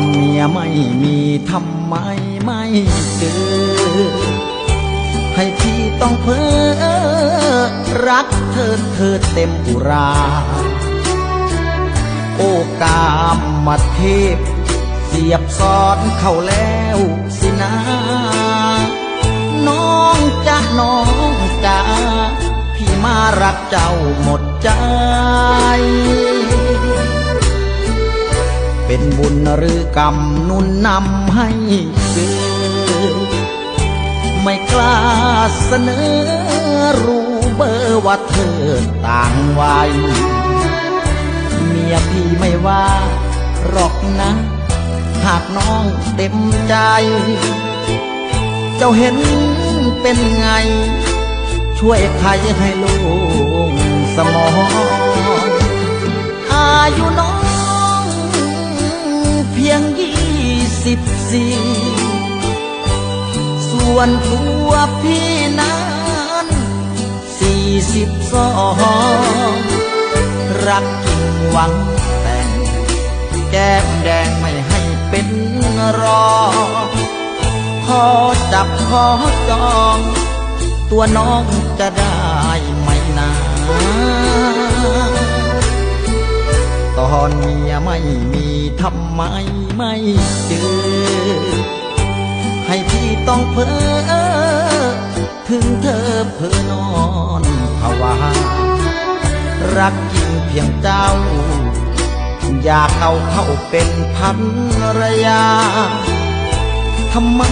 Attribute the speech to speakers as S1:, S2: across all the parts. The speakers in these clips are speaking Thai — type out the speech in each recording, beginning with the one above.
S1: อนเมียไม่มีทำไมไม่เจอ ให้พี่ต้องเพ้อรักเธอเธอเต็มอุรา โอกามมาเทพ เสียบซ้อนเข้าแล้วสินะน้องจะน้องจ้าพี่มารักเจ้าหมดใจ เป็นบุญหรือกรรมนุนนำให้เกิดไม่กล้าเสนอรู้เบอร์ว่าเธอต่างวัยเมียพี่ไม่ว่าหรอกนะ หากน้องเต็มใจ เจ้าเห็นเป็นไง ช่วยใครให้ลูกสมองอายุน้อง สิบสี่ส่วนตัวพี่นั้นสี่สิบสองรักจริงหวังแต่ง แก้มแดงไม่ให้เป็นรอขอจับขอจอง ตัวน้องจะได้ไหมนาตอนเมียไม่มี ทำไมไม่เจอ ให้พี่ต้องเพ้อ ถึงเธอเพ้อนอนภาวารักจริงเพียงเจ้า อยากเอาเข้าเป็นพันรยาทำไม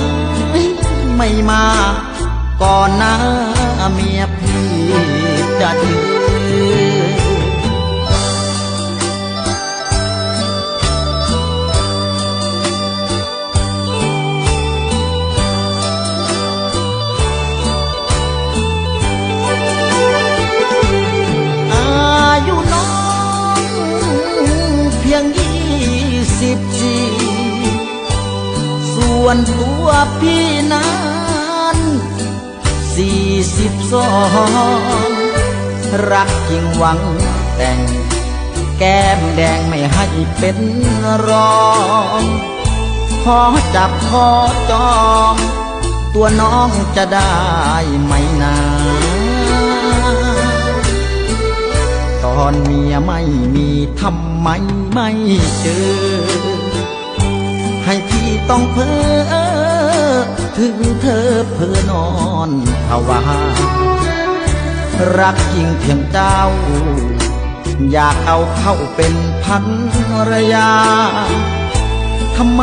S1: ไม่มาก่อนหน้าเมียพี่ วนตัวพี่นั้นสี่สิบสองรักจริงหวังแต่ง แก้มแดงไม่ให้เป็นรองขอจับขอจอง ตัวน้องจะได้ไหมนาตอนเมียไม่มีทำไมไม่เจอ ให้พี่ต้องเพ้อถึงเธอเพ้อนอนภาวารักจริงเพียงเจ้า อยากเอาเข้าเป็นพันรยาทำไม